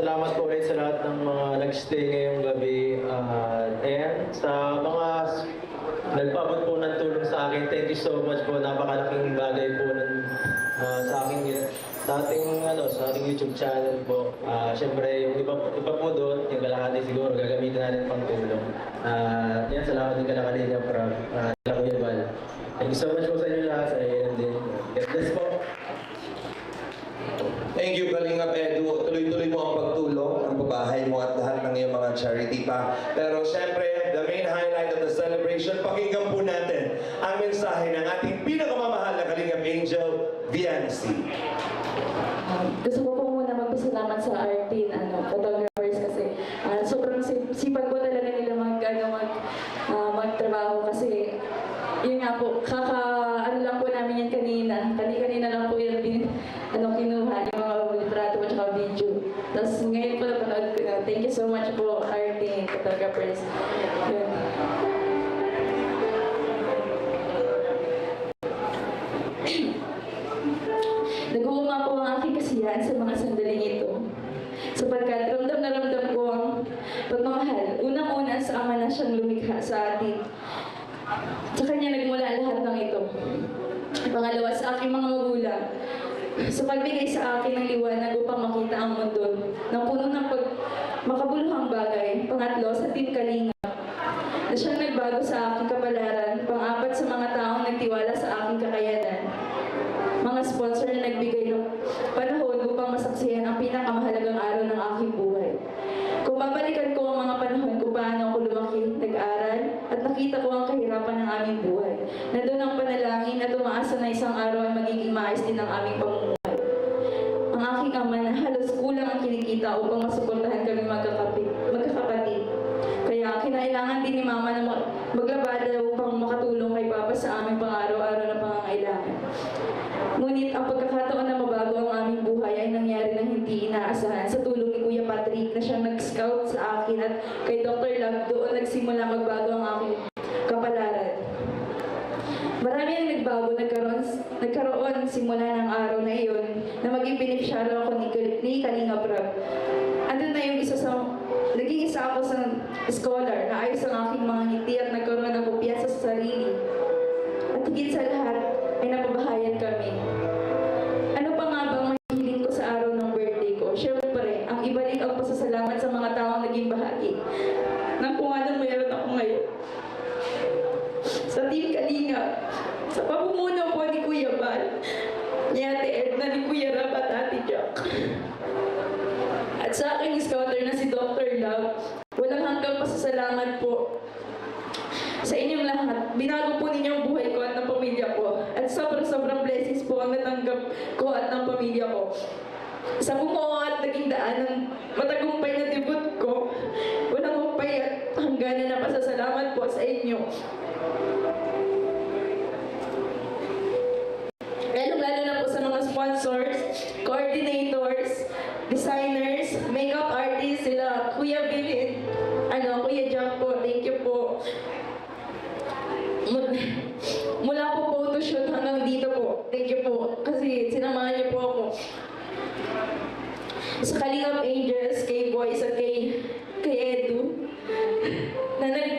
Salamat po ulit sa lahat ng mga nagstay ngayong gabi. At ayan, sa mga nagpabot po ng tulong sa akin, thank you so much po. Napakalaking bagay po ng, ah, sa aking sa ating ano sa ating YouTube channel po. Ah, Siyempre, yung iba, iba po doon, yung kalahati siguro, gagamitin natin pang tulong. Ah, yan, salamat din kala Kalinga Prab. Uh, Kuya Val. Thank you so much po sa inyo lahat. Sa ayan din. God bless po. Thank you, Kalingap Edu. Tuloy-tuloy mo ang pagtulong, ang babahay mo at lahat ng iyong mga charity pa. Pero syempre, the main highlight of the celebration, pakinggan po natin ang mensahe ng ating pinakamamahal na Kalingap Angel, Viancy. Um, gusto ko po muna magpasalamat sa RT ano, photographers kasi ah, sobrang sip- sipag po talaga nila mag, ano, mag, ah, magtrabaho kasi yun nga po, kaka, ano lang po namin yan kanina. Kani-kanina lang po yan ano, kinuha, yung mga litrato at saka video. Tapos ngayon po napanood ko. Thank you so much po, RT photographers. Yun. Nag-uuma po ang aking kasiyahan sa mga sandaling ito. Sapagkat ramdam na ramdam ko ang pagmamahal. Unang-una sa ama na siyang lumikha sa atin. Sa kanya nagmula lahat ng ito. Pangalawa sa aking mga magulang. Sa pagbigay sa akin ng liwanag upang makita ang mundo ng puno ng pag makabuluhang bagay. Pangatlo, sa Team Kalinga na siyang nagbago sa aking kapalaran. Pang-apat sa mga taong nagtiwala sa aking kakayanan mga sponsor na nagbigay ng panahon upang masaksihan ang pinakamahalagang araw ng aking buhay. Kung babalikan ko ang mga panahon kung paano ako lumaki, nag-aral, at nakita ko ang kahirapan ng aming buhay, nandun ang panalangin at umaasa na isang araw ay magiging maayos din ang aming pamumuhay. Ang aking ama na halos kulang ang kinikita upang masuportahan kami magkakapit, magkakapatid. Kaya kinailangan din ni Mama na mag- maglabada upang makatulong kay Papa sa aming pang-araw-araw na pangangailangan. Ngunit ang pagkakataon na mabago ang aming buhay ay nangyari ng hindi inaasahan sa tulong ni Kuya Patrick na siyang nag-scout sa akin at kay Dr. Love doon nagsimula magbago ang aking kapalaran. Marami ang nagbago, nagkaroon, nagkaroon simula ng araw na iyon beneficiaryo ako ni, ni Kalinga Prab. Andun na yung isa sa, naging isa ako sa scholar na ayos ang aking mga ngiti at nagkaroon ng kumpiyansa sa sarili. At higit sa lahat, ay napabahayan kami. Pasasalamat po sa inyong lahat, binago po ninyo ang buhay ko at ng pamilya ko. At sobrang-sobrang blessings po ang natanggap ko at ng pamilya ko. Sa bumuo at naging daan ng matagumpay na debut ko, walang humpay at hangganan na pasasalamat po sa inyo. Lalo-lalo na po sa mga sponsors, coordinators, designers, makeup artists, sila Kuya Billy, ano, Kuya Jack po, thank you po. Mul- Mula po photoshoot hanggang dito po. Thank you po. Kasi sinamahan niyo po ako. Sa Kalingap Angels, kay Boys at kay, kay Edu, na nag,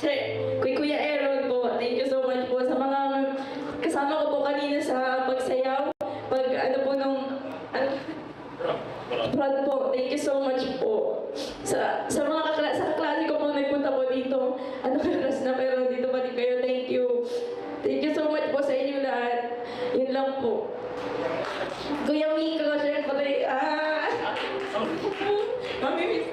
kay, kay Kuya Aaron po, thank you so much po sa mga kasama ko po kanina sa pagsayaw, pag ano po nung, ano, proud po, thank you so much po. Sa, sa mga kakla, sa kaklase ko po nagpunta po dito, ano oras na pero dito pa din kayo, thank you. Yun lang po. Kuya Miko, syempre, ah! Mami,